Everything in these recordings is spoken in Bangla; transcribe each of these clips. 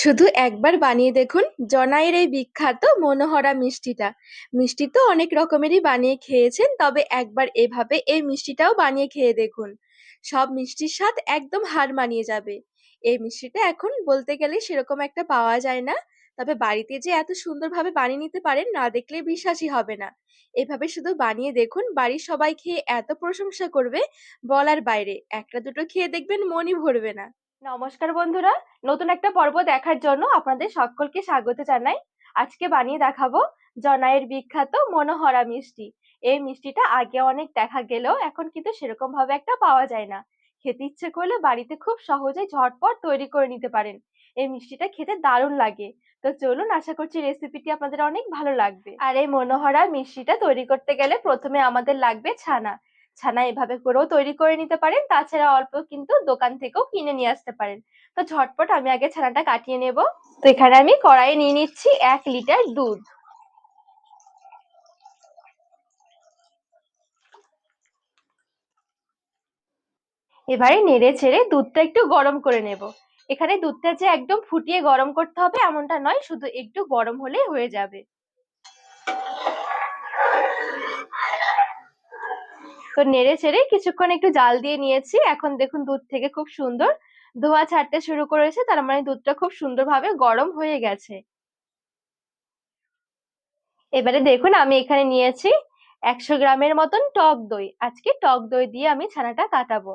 শুধু একবার বানিয়ে দেখুন জনাইয়ের এই বিখ্যাত মনোহরা মিষ্টিটা। মিষ্টি তো অনেক রকমেরই বানিয়ে খেয়েছেন, তবে একবার এভাবে এই মিষ্টিটাও বানিয়ে খেয়ে দেখুন। সব মিষ্টির স্বাদ একদম হার মানিয়ে যাবে। এই মিষ্টিটা এখন বলতে গেলে সেরকম একটা পাওয়া যায় না। তবে বাড়িতে যে এত সুন্দরভাবে বানিয়ে নিতে পারেন না দেখলে বিশ্বাসই হবে না। এভাবে শুধু বানিয়ে দেখুন, বাড়ির সবাই খেয়ে এত প্রশংসা করবে বলার বাইরে। একটা দুটো খেয়ে দেখবেন মনই ভরবে না। নমস্কার বন্ধুরা, নতুন একটা পর্ব দেখার জন্য আপনাদের সকলকে স্বাগত জানাই। আজকে বানিয়ে দেখাবো জনাইয়ের বিখ্যাত মনোহরা মিষ্টি। এই মিষ্টিটা আগে অনেক দেখা গেলেও এখন কিন্তু সেরকম ভাবে একটা পাওয়া যায় না। খেতে ইচ্ছে করলে বাড়িতে খুব সহজেই ঝটপট তৈরি করে নিতে পারেন। এই মিষ্টিটা খেতে দারুণ লাগে। তো চলুন আশা করছি রেসিপিটি আপনাদের অনেক ভালো লাগবে। আর এই মনোহরা মিষ্টিটা তৈরি করতে গেলে প্রথমে আমাদের লাগবে ছানা। ছানা এভাবে করেও তৈরি করে নিতে পারেন। তাছাড়া অল্প কিন্তু দোকান থেকেও কিনে নিয়ে আসতে পারেন। তো ঝটপট আমি আগে ছানাটা কাটিয়ে নেব। তো এখানে আমি কড়াইয়ে নিয়ে নিচ্ছি এক লিটার দুধ। এবারে নেড়ে ছেড়ে দুধটা একটু গরম করে নেব। এখানে দুধটা যে একদম ফুটিয়ে গরম করতে হবে এমনটা নয়, শুধু একটু গরম হলেই হয়ে যাবে। তো নেড়ে চেড়ে কিছুক্ষণ একটু জাল দিয়ে নিয়েছি। এখন দেখুন দুধ থেকে খুব সুন্দর ধোয়া ছাড়তে শুরু করেছে। তার মানে দুধটা খুব সুন্দরভাবে গরম হয়ে গেছে। এবারে দেখুন আমি এখানে নিয়েছি একশো গ্রামের মতন টক দই। আজকে টক দই দিয়ে আমি ছানাটা কাটাবো।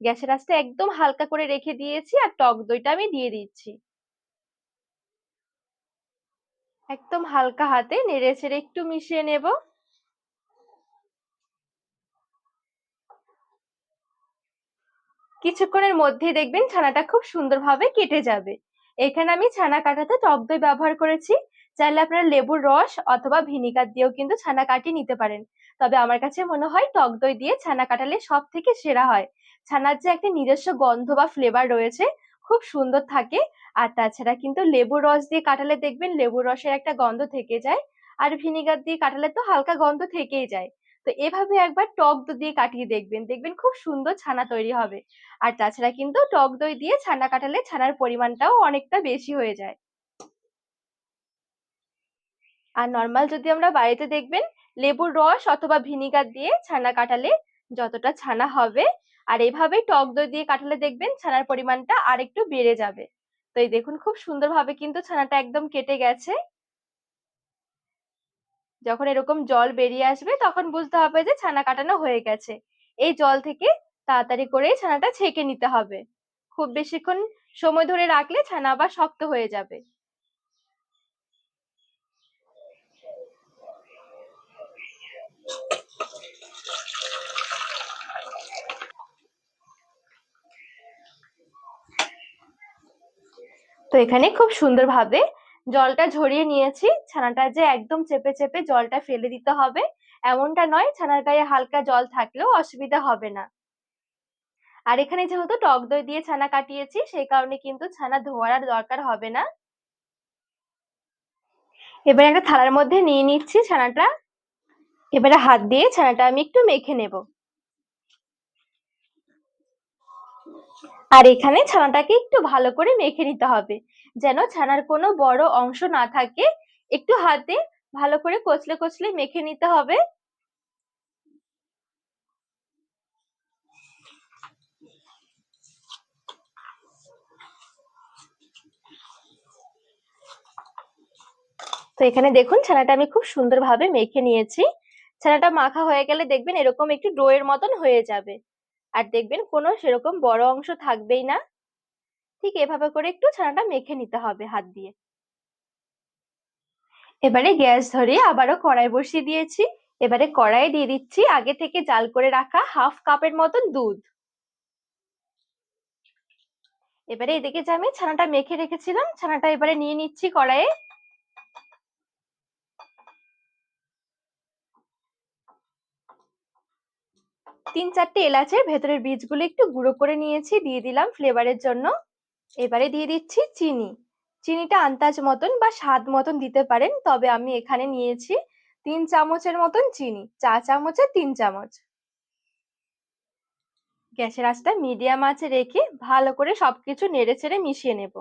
গ্যাসের আঁচটা একদম হালকা করে রেখে দিয়েছি আর টক দইটা আমি দিয়ে দিচ্ছি। একদম হালকা হাতে নেড়ে ছেড়ে একটু মিশিয়ে নেব। কিছুক্ষণের মধ্যেই দেখবেন ছানাটা খুব সুন্দরভাবে কেটে যাবে। এখানে আমি ছানা কাটাতে টক দই ব্যবহার করেছি। চাইলে আপনারা লেবুর রস অথবা ভিনিগার দিয়েও কিন্তু ছানা কাটিয়ে নিতে পারেন। তবে আমার কাছে মনে হয় টক দই দিয়ে ছানা কাটালে সব থেকে সেরা হয়। ছানার যে একটা নিজস্ব গন্ধ বা ফ্লেভার রয়েছে, খুব সুন্দর থাকে। আর তাছাড়া কিন্তু লেবুর রস দিয়ে কাটালে দেখবেন লেবুর রসের একটা গন্ধ থেকে যায়। আর ভিনিগার দিয়ে কাটালে তো হালকা গন্ধ থেকেই যায়। তো এভাবে একবার টক দই দিয়ে কাটিয়ে দেখবেন। দেখবেন খুব সুন্দর ছানা তৈরি হবে। আর তাছাড়া কিন্তু টক দই দিয়ে ছানা কাটালে ছানার পরিমাণটাও অনেকটা বেশি হয়ে যায়। আর নর্মাল যদি আমরা বাড়িতে দেখবেন, লেবুর রস অথবা ভিনিগার দিয়ে ছানা কাটালে যতটা ছানা হবে, আর এভাবে টক দই দিয়ে কাটালে দেখবেন ছানার পরিমাণটা আর একটু বেড়ে যাবে। তো এই দেখুন, খুব সুন্দরভাবে কিন্তু ছানাটা একদম কেটে গেছে। যখন এরকম জল বেরিয়ে আসবে, তখন বুঝতে হবে যে ছানা কাটানো হয়ে গেছে। এই জল থেকে তাড়াতাড়ি করে ছানাটা ছেঁকে নিতে হবে। খুব বেশিক্ষণ সময় ধরে রাখলে ছানা আবার শক্ত হয়ে যাবে। তো এখানে খুব সুন্দরভাবে জলটা ঝরিয়ে নিয়েছি। ছানাটা যে একদম চেপে চেপে জলটা ফেলে দিতে হবে। এমনটা নয়, ছানার গায়ে হালকা জল থাকলেও অসুবিধা হবে না। আর এখানে যেহেতু টক দই দিয়ে ছানা কাটিয়েছি, সেই কারণে কিন্তু ছানা ধোয়ার আর দরকার হবে না। এবারে একটা থালার মধ্যে নিয়ে নিচ্ছি ছানাটা। এবারে হাত দিয়ে ছানাটা আমি একটু মেখে নেব। আর এখানে ছানাটাকে একটু ভালো করে মেখে নিতে হবে। যেন ছানার কোনো বড় অংশ না থাকে। একটু হাতে ভালো করে কচলে কচলে মেখে নিতে হবে। তো এখানে দেখুন, ছানাটা আমি খুব সুন্দরভাবে মেখে নিয়েছি। ছানাটা মাখা হয়ে গেলে দেখবেন এরকম একটু ডোয়ের মতন হয়ে যাবে। আর দেখবেন কোনো সেরকম বড় অংশ থাকবেই না। ঠিক এভাবে করে একটু ছানাটা মেখে নিতে হবে হাত দিয়ে। এবারে গ্যাস ধরে আবারও কড়াই বসিয়ে দিয়েছি। এবারে কড়াই দিয়ে দিচ্ছি আগে থেকে জাল করে রাখা হাফ কাপের মতন দুধ। এবারে এদিকে যে আমি ছানাটা মেখে রেখেছিলাম, ছানাটা এবারে নিয়ে নিচ্ছি কড়াইয়ে। তিন চারটে এলাচের ভেতরের বীজগুলো একটু গুঁড়ো করে নিয়েছি, দিয়ে দিলাম ফ্লেভারের জন্য। এবারে দিয়ে দিচ্ছি চিনি। চিনিটা আন্দাজ মতন বা স্বাদ মতন দিতে পারেন, তবে আমি এখানে নিয়েছি তিন চামচের মতন চিনি, চা চামচে তিন চামচ। গ্যাসের আঁচটা মিডিয়াম আছে রেখে ভালো করে সবকিছু নেড়ে ছেড়ে মিশিয়ে নেব।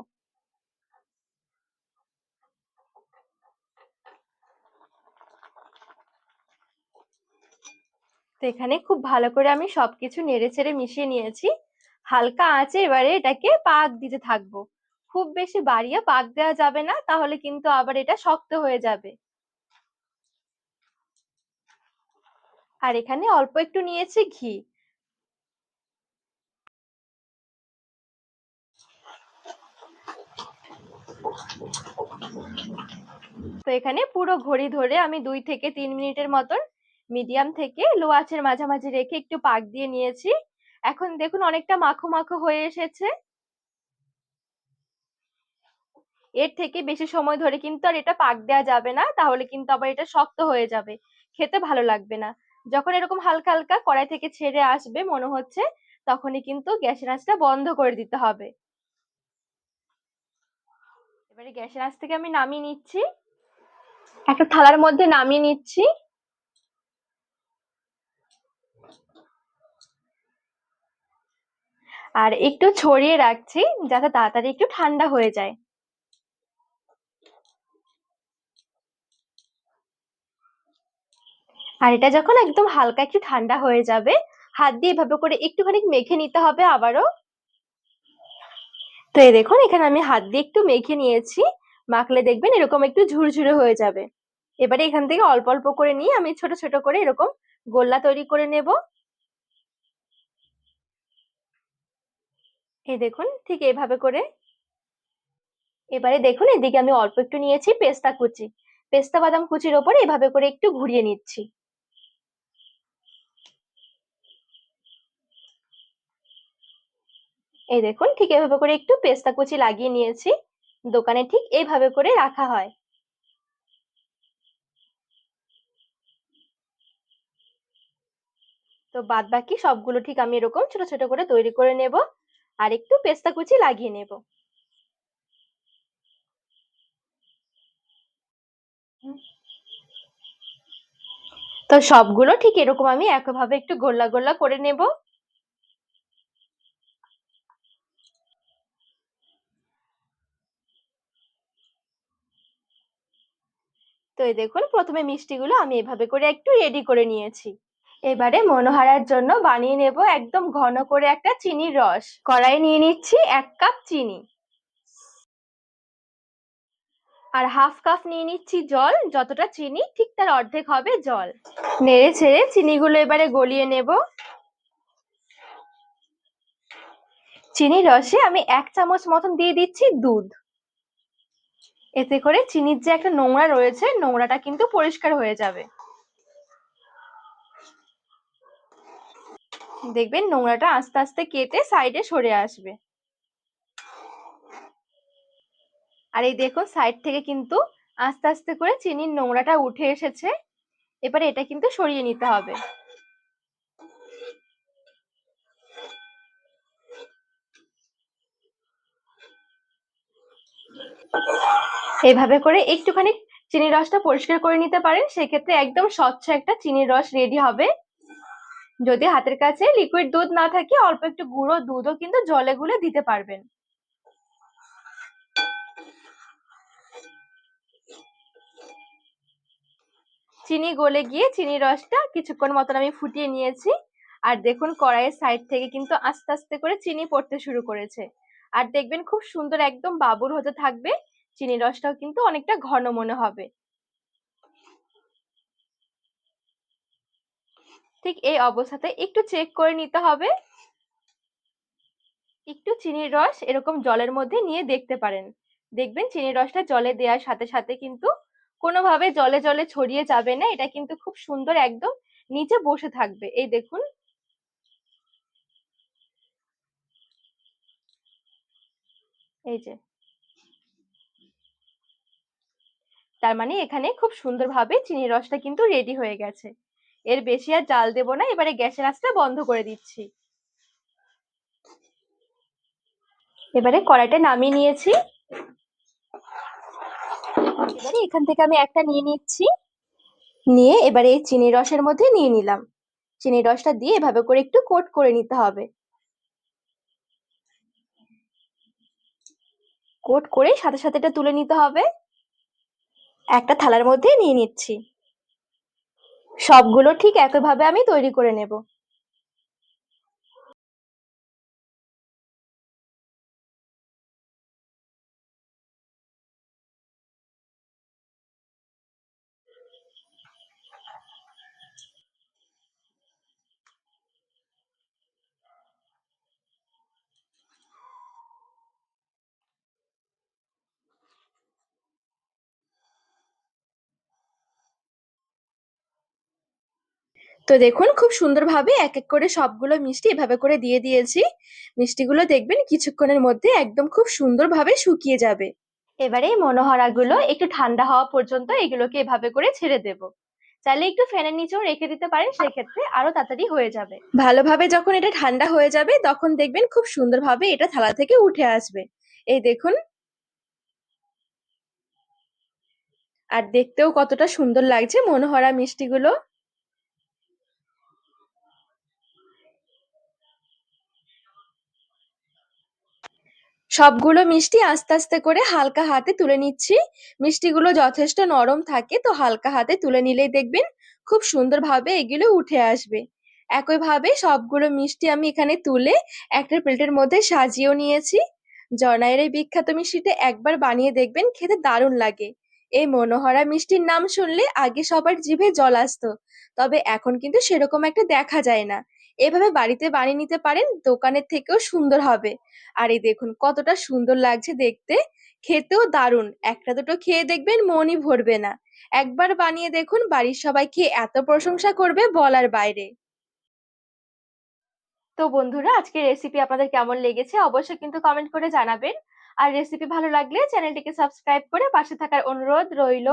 তো এখানে খুব ভালো করে আমি সবকিছু নেড়ে ছেড়ে মিশিয়ে নিয়েছি। হালকা আঁচে এবারে এটাকে পাক দিতে থাকব। খুব বেশি বাড়িয়ে পাক দেওয়া যাবে না, তাহলে কিন্তু আবার এটা শক্ত হয়ে যাবে। আর এখানে অল্প একটু নিয়েছি ঘি। তো এখানে পুরো ঘড়ি ধরে আমি দুই থেকে তিন মিনিটের মতন, মিডিয়াম থেকে লো আঁচের মাঝামাঝি রেখে একটু পাক দিয়ে নিয়েছি। এখন দেখুন অনেকটা মাখো মাখো হয়ে এসেছে। এর থেকে বেশি সময় ধরে কিন্তু আর এটা পাক দেওয়া যাবে না, তাহলে কিন্তু আবার এটা শক্ত হয়ে যাবে। খেতে ভালো লাগবে না। যখন এরকম হালকা হালকা কড়াই থেকে ছেড়ে আসবে মনে হচ্ছে, তখনই কিন্তু গ্যাসের আঁচটা বন্ধ করে দিতে হবে। এবারে গ্যাসের আঁচ থেকে আমি নামিয়ে নিচ্ছি। একটা থালার মধ্যে নামিয়ে নিচ্ছি। আর একটু ছড়িয়ে রাখছি যাতে তাড়াতাড়ি একটু ঠান্ডা হয়ে যায়। আর এটা যখন একদম হালকা একটু ঠান্ডা হয়ে যাবে, হাত দিয়ে এভাবে করে একটুখানি মেখে নিতে হবে আবারও। তো এই দেখুন, এখানে আমি হাত দিয়ে একটু মেখে নিয়েছি। মাখলে দেখবেন এরকম একটু ঝুরঝুরে হয়ে যাবে। এবারে এখান থেকে অল্প অল্প করে নিয়ে আমি ছোট ছোট করে এরকম গোল্লা তৈরি করে নেব। এই দেখুন, ঠিক এইভাবে করে। এবারে দেখুন, এদিকে আমি অল্প একটু নিয়েছি, পেস্তা কুচি। পেস্তা বাদাম কুচির ওপরে এভাবে করে একটু ঘুরিয়ে নিচ্ছি। এই দেখুন, ঠিক এভাবে করে একটু পেস্তা কুচি লাগিয়ে নিয়েছি। দোকানে ঠিক এইভাবে করে রাখা হয়। তো বাদ বাকি সবগুলো ঠিক আমি এরকম ছোট ছোট করে তৈরি করে নেব। আর একটু পেস্তা কুচি লাগিয়ে নেব। তো সবগুলো ঠিক এরকম আমি একভাবে একটু গোল্লা গোল্লা করে নেব। তো এই দেখুন, প্রথমে মিষ্টিগুলো আমি এভাবে করে একটু রেডি করে নিয়েছি। এবারে মনোহারার জন্য বানিয়ে নেব একদম ঘন করে একটা চিনির রস। কড়াই নিয়ে নিচ্ছি এক কাপ চিনি। আর হাফ কাপ নিয়ে নিচ্ছি জল, যতটা চিনি, ঠিক তার অর্ধেক হবে জল। নেড়ে ছেড়ে চিনিগুলো এবারে গলিয়ে নেব। চিনি রসে আমি এক চামচ মতন দিয়ে দিচ্ছি দুধ। এতে করে চিনির যে একটা নোংরা রয়েছে, নোংরাটা কিন্তু পরিষ্কার হয়ে যাবে। দেখবেন নোংরাটা আস্তে আস্তে কেটে সাইডে সরে আসবে। আর এই দেখুন সাইড থেকে কিন্তু আস্তে আস্তে করে চিনির নোংরাটা উঠে এসেছে। এবারে এটা কিন্তু সরিয়ে নিতে হবে। এভাবে করে একটুখানি চিনির রসটা পরিষ্কার করে নিতে পারেন। সেক্ষেত্রে একদম স্বচ্ছ একটা চিনির রস রেডি হবে। যদি হাতের কাছে লিকুইড দুধ না থাকে, অল্প একটু গুঁড়ো দুধও কিন্তু জলে গুলে দিতে পারবেন। চিনি গলে গিয়ে চিনির রসটা কিছুক্ষণ মতন আমি ফুটিয়ে নিয়েছি। আর দেখুন, কড়াইয়ের সাইড থেকে কিন্তু আস্তে আস্তে করে চিনি পড়তে শুরু করেছে। আর দেখবেন, খুব সুন্দর একদম বাবুর হতে থাকবে। চিনি রসটাও কিন্তু অনেকটা ঘন মনে হবে। ঠিক এই অবস্থাতে একটু চেক করে নিতে হবে। একটু চিনির রস এরকম জলের মধ্যে নিয়ে দেখতে পারেন। দেখবেন চিনির রসটা জলে দেওয়ার সাথে সাথে কিন্তু কোনোভাবে জলে জলে ছড়িয়ে যাবে না, এটা কিন্তু খুব সুন্দর একদম নিচে বসে থাকবে। এই দেখুন। এই যে। তার মানে এখানে খুব সুন্দরভাবে চিনির রসটা কিন্তু রেডি হয়ে গেছে। এর বেশি আর জাল দেবো না, এবারে গ্যাসের আঁচটা বন্ধ করে দিচ্ছি। এবারে কড়াইটা নামিয়ে নিয়েছি। এবারে এখান থেকে আমি একটা নিয়ে নিচ্ছি। নিয়ে এবারে এই চিনি রসের মধ্যে নিয়ে নিলাম। চিনি রসটা দিয়ে এভাবে করে একটু কোট করে নিতে হবে। কোট করে সাথে সাথে এটা তুলে নিতে হবে। একটা থালার মধ্যে নিয়ে নিচ্ছি। সবগুলো ঠিক একইভাবে আমি তৈরি করে নেব। তো দেখুন, খুব সুন্দরভাবে এক এক করে সবগুলো মিষ্টি এভাবে করে দিয়ে দিয়েছি। মিষ্টিগুলো দেখবেন কিছুক্ষণের মধ্যে একদম খুব সুন্দরভাবে শুকিয়ে যাবে। এবারে মনোহরাগুলো একটু ঠান্ডা হওয়া পর্যন্ত এগুলোকে এভাবে করে ছেড়ে দেব। চাইলে একটু ফ্যানের নিচেও রেখে দিতে পারেন, সেক্ষেত্রে আরও তাড়াতাড়ি হয়ে যাবে। ভালোভাবে যখন এটা ঠান্ডা হয়ে যাবে, তখন দেখবেন খুব সুন্দরভাবে এটা থালা থেকে উঠে আসবে। এই দেখুন। আর দেখতেও কতটা সুন্দর লাগছে মনোহরা মিষ্টিগুলো। সবগুলো মিষ্টি আস্তে আস্তে করে হালকা হাতে তুলে নিচ্ছি। মিষ্টিগুলো যথেষ্ট নরম থাকে, তো হালকা হাতে তুলে নিলেই দেখবেন খুব সুন্দরভাবে এগুলো উঠে আসবে। একইভাবে সবগুলো মিষ্টি আমি এখানে তুলে একটা প্লেটের মধ্যে সাজিয়েও নিয়েছি। জনাইয়ের এই বিখ্যাত মিষ্টিটা একবার বানিয়ে দেখবেন, খেতে দারুণ লাগে। এই মনোহরা মিষ্টির নাম শুনলে আগে সবার জিভে জল আসতো, তবে এখন কিন্তু সেরকম একটা দেখা যায় না। এভাবে বাড়িতে বানিয়ে নিতে পারেন, দোকানের থেকেও সুন্দর হবে। আর এই দেখুন, কতটা সুন্দর লাগছে দেখতে। খেতেও দারুণ। একটা দুটো খেয়ে দেখবেন মনই ভরবে না। একবার বানিয়ে দেখুন, বাড়ির সবাই খেয়ে এত প্রশংসা করবে বলার বাইরে। তো বন্ধুরা আজকে রেসিপি আপনাদের কেমন লেগেছে অবশ্যই কিন্তু কমেন্ট করে জানাবেন। আর রেসিপি ভালো লাগলে চ্যানেলটিকে সাবস্ক্রাইব করে পাশে থাকার অনুরোধ রইল।